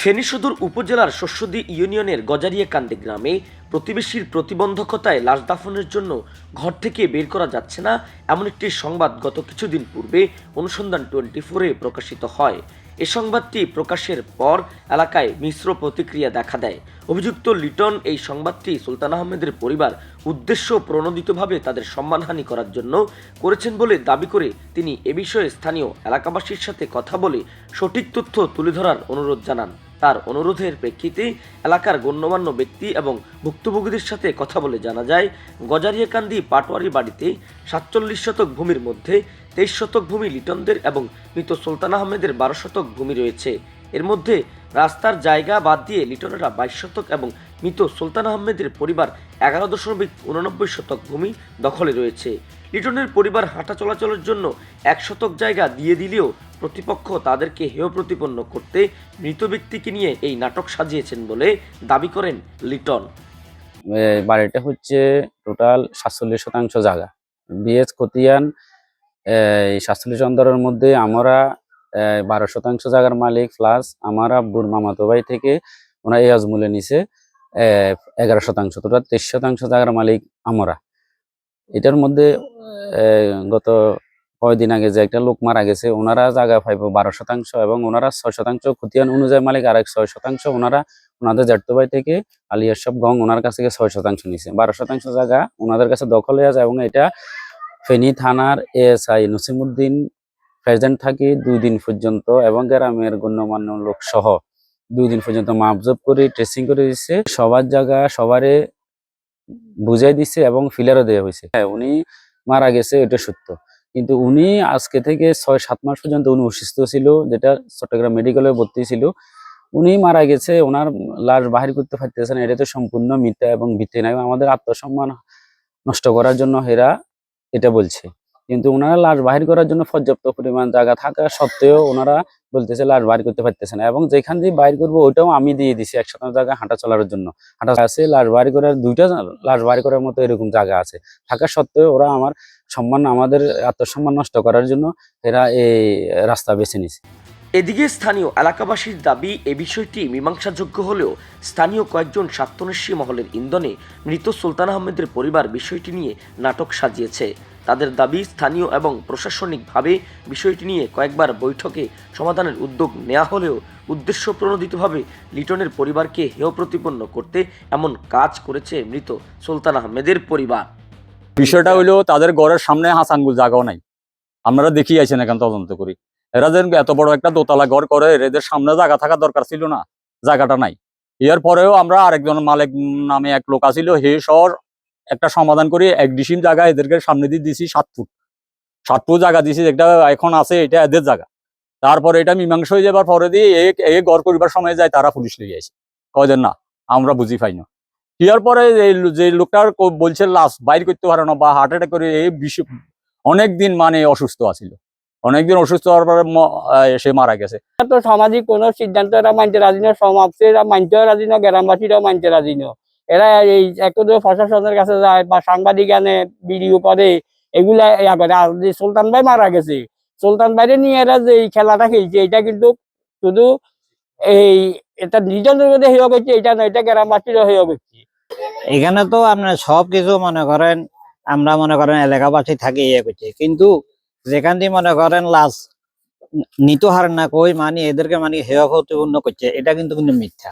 ফেনী সদর উপজেলার শস্যদী ইউনিয়নের গজারিয়া কান্দি গ্রামে প্রতিবেশীর প্রতিবন্ধকতায় লাশ দাফনের জন্য ঘর থেকে বের করা যাচ্ছে না, এমন একটি সংবাদ গত কিছুদিন পূর্বে অনুসন্ধান টোয়েন্টি ফোরে প্রকাশিত হয়। এ সংবাদটি প্রকাশের পর এলাকায় মিশ্র প্রতিক্রিয়া দেখা দেয়। অভিযুক্ত লিটন এই সংবাদটি সুলতান আহমেদের পরিবার উদ্দেশ্য প্রণোদিতভাবে তাদের সম্মানহানি করার জন্য করেছেন বলে দাবি করে তিনি এ বিষয়ে স্থানীয় এলাকাবাসীর সাথে কথা বলে সঠিক তথ্য তুলে ধরার অনুরোধ জানান। তার অনুরোধের প্রেক্ষিতে এলাকার গণ্যমান্য ব্যক্তি এবং ভুক্তভোগীদের সাথে কথা বলে জানা যায়, গজারিয়াকান্দি পাটোয়ারি বাড়িতে সাতচল্লিশ শতক ভূমির মধ্যে তেইশ শতক ভূমি লিটনদের এবং মৃত সুলতান আহমেদের বারো শতক ভূমি রয়েছে। এর মধ্যে রাস্তার জায়গা বাদ দিয়ে লিটনেরা বাইশ শতক এবং মৃত সুলতান আহমেদের পরিবার এগারো দশমিক উননব্বই শতক ভূমি দখলে রয়েছে। লিটনের পরিবার হাঁটা চলাচলের জন্য এক শতক জায়গা দিয়ে দিলেও প্রতিপক্ষ তাদেরকে হেয় প্রতিপন্ন করতে মৃত ব্যক্তিকে নিয়ে এই নাটক সাজিয়েছেন বলে দাবি করেন লিটন। বাড়িটা হচ্ছে টোটাল সাতচল্লিশ শতাংশ জায়গা। বিএস খতিয়ান এই সাতচল্লিশ অন্তরের মধ্যে আমরা বারো শতাংশ জায়গার মালিক প্লাস আমার আব্বুর মামাতো ভাই থেকে ওনারা এয়াজ মূল্যে নিছে এগারো শতাংশ। টোটাল তেইশ শতাংশ জায়গার মালিক আমরা। এটার মধ্যে গত কয়দিন আগে যে একটা লোক মারা গেছে, ওনারা জায়গা পাইব বারো শতাংশ এবং ওনারা ছয় শতাংশ খতিয়ান অনুযায়ী মালিক আর এক ছয় শতাংশ ওনারা ওনাদের জাটতো ভাই থেকে আলিয়ার সব গং ওনার কাছ থেকে ছয় শতাংশ নিছে। বারো শতাংশ জায়গা ওনাদের কাছে দখল হয়ে আছে এবং এটা ফেনী থানার এএসআই নসিমুদ্দিন প্রেজেন্ট থাকি দুই দিন পর্যন্ত এবং গ্রামের গণ্যমান্য লোক সহ দুই দিন পর্যন্ত মাপজব করে ট্রেসিং করে দিচ্ছে সবার জায়গা সবারে বুঝাই দিচ্ছে এবং ফিলারও দেওয়া হয়েছে হ্যাঁ উনি মারা গেছে, এটা সত্য। কিন্তু উনি আজকে থেকে ছয়, সাত মাস পর্যন্ত উনি অসুস্থ ছিল, যেটা চট্টগ্রাম মেডিকেলে ভর্তি ছিল। উনি মারা গেছে, ওনার লাশ বাহির করতে পারতেছে না, এটা তো সম্পূর্ণ মিথ্যা এবং ভিত্তি নাই আমাদের আত্মসম্মান নষ্ট করার জন্য এরা এটা বলছে। কিন্তু ওনারা লাশ বাহির করার জন্য পর্যাপ্ত পরিমাণ জায়গা থাকা সত্ত্বেও ওনারা বলতেছে লাশ বাহির করতে পারতেছে না। এবং যেখান দিয়ে বাইর করব ওইটাও আমি দিয়ে দিছি এক শতাংশ জায়গা হাঁটা চলার জন্য। হাঁটা আছে, লাশ বাহির করার দুইটা লাশ বাহির করার মতো এরকম জায়গা আছে। থাকা সত্ত্বেও ওরা আমার সম্মান, আমাদের আত্মসম্মান নষ্ট করার জন্য এরা এই রাস্তা বেছে নিছে। এদিকে স্থানীয় এলাকাবাসীর দাবি, এ বিষয়টি মীমাংসাযোগ্য হলেও স্থানীয় কয়েকজন স্বার্থনস্যী মহলের ইন্ধনে মৃত সুলতান আহমেদের পরিবার বিষয়টি নিয়ে নাটক সাজিয়েছে। তাদের দাবি স্থানীয় এবং প্রশাসনিকভাবে বিষয়টি নিয়ে কয়েকবার বৈঠকে সমাধানের উদ্যোগ নেওয়া হলেও উদ্দেশ্য প্রণোদিতভাবে লিটনের পরিবারকে হেয় প্রতিপন্ন করতে এমন কাজ করেছে মৃত সুলতান আহমেদের পরিবার। বিষয়টা হইলেও তাদের ঘরের সামনে হাসাঙ্গুল জাগাও নাই। আপনারা দেখি আছেন এখান তদন্ত করি। এরা যেন এত বড় একটা দোতলা ঘর করে, এদের সামনে জায়গা থাকা দরকার ছিল না জায়গাটা নাই। এর পরেও আমরা আরেকজন মালিক নামে এক লোক আছিল, হে শহর একটা সমাধান করে, এক ডিসিম জায়গা এদেরকে সামনে দিয়ে দিছি সাত ফুট। সাত ফুট জায়গা দিছি, যেটা এখন আছে, এটা এদের জায়গা। তারপরে এটা মীমাংস হয়ে যাবার পরে দিয়ে এ ঘর করিবার সময় যায়, তারা পুলিশ লিয়ে আসে। কয়দের না, আমরা বুঝি পাই না। ইয়ার পরে যে লোকটার বলছে, লাশ বাইর করতে পারে না বা হার্ট অ্যাটাক করে এই বিষয় অনেকদিন মানে অসুস্থ আছিল। অনেকদিন অসুস্থ হওয়ার পরে সে মারা গেছে। তো সামাজিক কোনো সিদ্ধান্ত এরা মানতে রাজি না সমাজে এরা মানতেও রাজি না, গ্রামবাসীরাও মানতে রাজি না। এরা এই একদম প্রশাসনের কাছে যায় বা সাংবাদিক আনে, ভিডিও করে, এগুলা ইয়া করে। আর যে সুলতান ভাই মারা গেছে, সুলতান ভাইরে নিয়ে এরা যে এই খেলাটা খেলছে এটা কিন্তু শুধু এই এটা নিজেদের মধ্যে হেয় করছে এটা নয়, এটা গ্রামবাসীরও হেয় করছে এখানে তো আপনার সব কিছু মনে করেন, আমরা মনে করেন এলাকাবাসী থাকি ইয়ে করছি। কিন্তু যেখান দিয়ে মনে করেন লাশ, নিত হার না কই মানে এদেরকে মানে হেয় প্রতিপূর্ণ করছে, এটা কিন্তু কিন্তু মিথ্যা।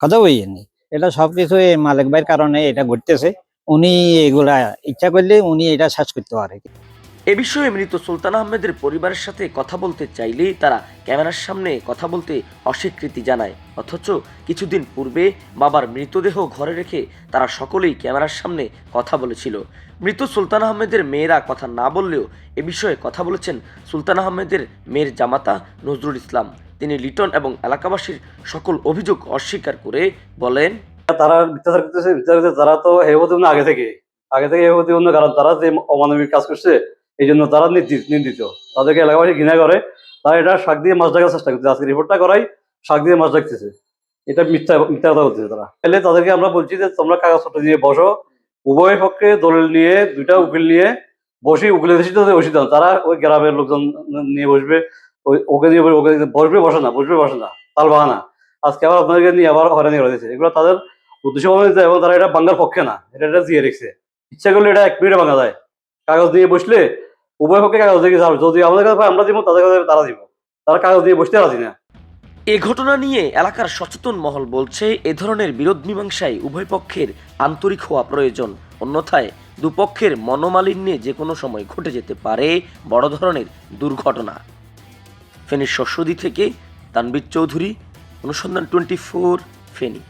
কথা বইনি এটা সবকিছু এই মালিক ভাইয়ের কারণে এটা ঘটতেছে। উনি এগুলা ইচ্ছা করলে উনি এটা শেষ করতে পারে। এ বিষয়ে মৃত সুলতান আহমেদের পরিবারের সাথে কথা বলতে চাইলেই তারা ক্যামেরার সামনে কথা বলতে অস্বীকৃতি জানায়। অথচ কিছুদিন পূর্বে বাবার মৃতদেহ ঘরে রেখে তারা সকলেই ক্যামেরার সামনে কথা বলেছিল। মৃত সুলতান আহমেদের মেয়েরা কথা না বললেও এ বিষয়ে কথা বলেছেন সুলতান আহমেদের মেয়ের জামাতা নজরুল ইসলাম। তিনি লিটন এবং এলাকাবাসীর সকল অভিযোগ অস্বীকার করে বলেন, তারা মিথ্যাচার করতেছে মিথ্যাচার করতেছে, তারা তো হেবতি আগে থেকে আগে থেকে হেবতি অন্য, কারণ তারা যে অমানবিক কাজ করছে, এই জন্য তারা নিন্দিত। তাদেরকে এলাকাবাসী ঘৃণা করে, তারা এটা শাক দিয়ে মাছ ডাকার চেষ্টা করতেছে। আজকে রিপোর্টটা করাই, শাক দিয়ে মাছ ডাকতেছে। এটা মিথ্যা মিথ্যা কথা বলতেছে তারা। তাহলে তাদেরকে আমরা বলছি যে, তোমরা কাগজপত্র নিয়ে বসো, উভয় পক্ষে দলিল নিয়ে, দুইটা উকিল নিয়ে বসে, উকিলের তাদের বসে। দাও তারা ওই গ্রামের লোকজন নিয়ে বসবে ওকে দিয়ে ওকে দিয়ে বসবে বসে না বসবে বসে না, তাল বাহানা। আজকে আবার আপনাদেরকে নিয়ে আবার হয়রানি করে দিয়েছে। এগুলো তাদের উদ্দেশ্য প্রণোদিত এবং তারা এটা বাঙ্গার পক্ষে না, এটা এটা দিয়ে রেখেছে। ইচ্ছা করলে এটা এক মিনিটে ভাঙা যায়। কাগজ দিয়ে বসলে উভয় পক্ষে কাগজ দিয়ে যদি আমাদের কাছে আমরা দিব, তাদের কাছে তারা দিব। তারা কাগজ দিয়ে বসতে রাজি না। এ ঘটনা নিয়ে এলাকার সচেতন মহল বলছে, এ ধরনের বিরোধ মীমাংসায় উভয় পক্ষের আন্তরিক হওয়া প্রয়োজন। অন্যথায় দুপক্ষের মনোমালিন্যে যে কোনো সময় ঘটে যেতে পারে বড় ধরনের দুর্ঘটনা। ফেনীর শস্যদি থেকে তানবীর চৌধুরী অনুসন্ধান টোয়েন্টি ফোর ফেনী।